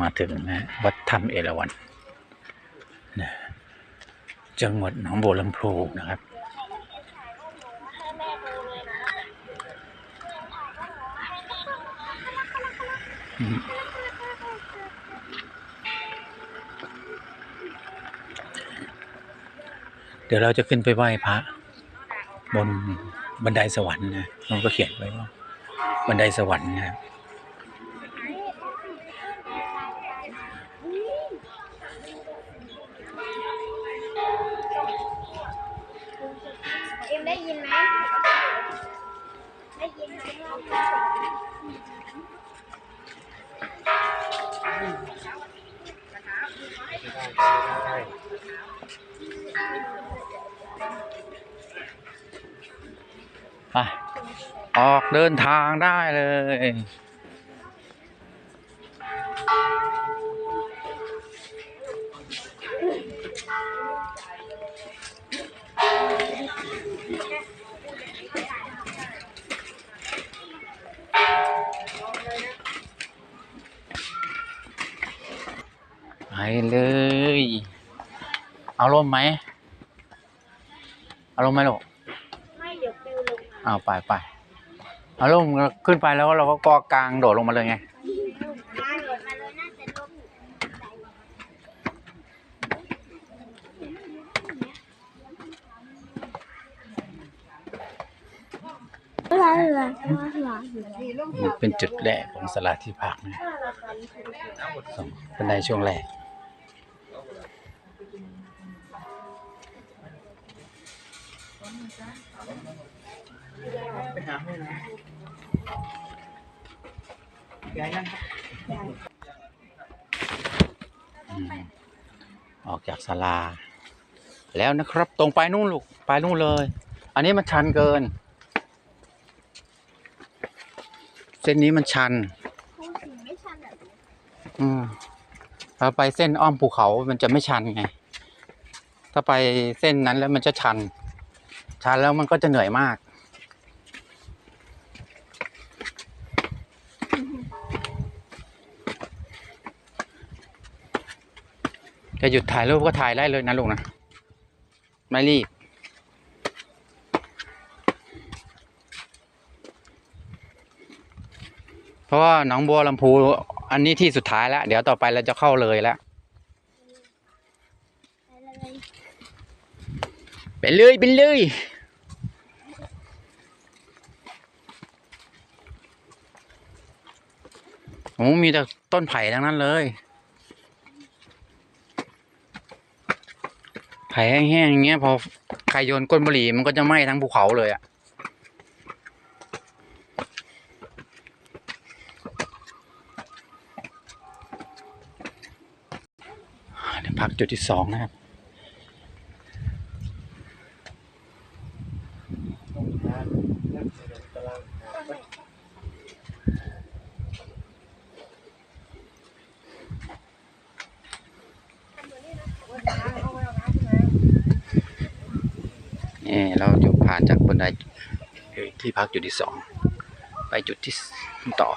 มาถึงนะวัดธรรมเอราวัณนะจังหวัดหนองบัวลำพูนะครับเดี๋ยวเราจะขึ้นไปไหว้พระ บนบันไดสวรรค์นะมันก็เขียนไว้ว่าบันไดสวรรค์นะครับ ไปออกเดินทางได้เลย เลย เอาร่มไหม เอาร่มไหมลูกไม่เดี๋ยวปิวลงมาเอาไปไปเอาลงขึ้นไปแล้วเราก็กอกลางโดดลงมาเลยไงมาโดดมาเลยน่าจะล้มอยู่นี่เป็นจุดแรกของสลาที่พักนะสองเป็นในช่วงแรก อืมออกจากศาลา แล้วนะครับ ตรงไปนู่นลูก ไปนู่นเลย อันนี้มันชันเกิน เส้นนี้มันชันอืมถ้าไปเส้นอ้อมภูเขามันจะไม่ชันไง ถ้าไปเส้นนั้นแล้วมันจะชัน ชันแล้วมันก็จะเหนื่อยมาก จะหยุดถ่ายรูปก็ถ่ายได้เลยนะลูกนะ ไม่รีบเพราะว่าหนองบัวลำพูอันนี้ที่สุดท้ายแล้ว เดี๋ยวต่อไปเราจะเข้าเลยแล้ว เลยไปเลยไปเลยโอ้มีแต่ต้นไผ่ทั้งนั้นเลย ไผ่แห้งๆอย่างเงี้ย พอใครโยนก้นบุหรี่มันก็จะไหม้ทั้งภูเขาเลยอะพักจุดที่สองนะครับ เราจะผ่านจากบันไดที่พักจุดที่สองไปจุดที่ต่อ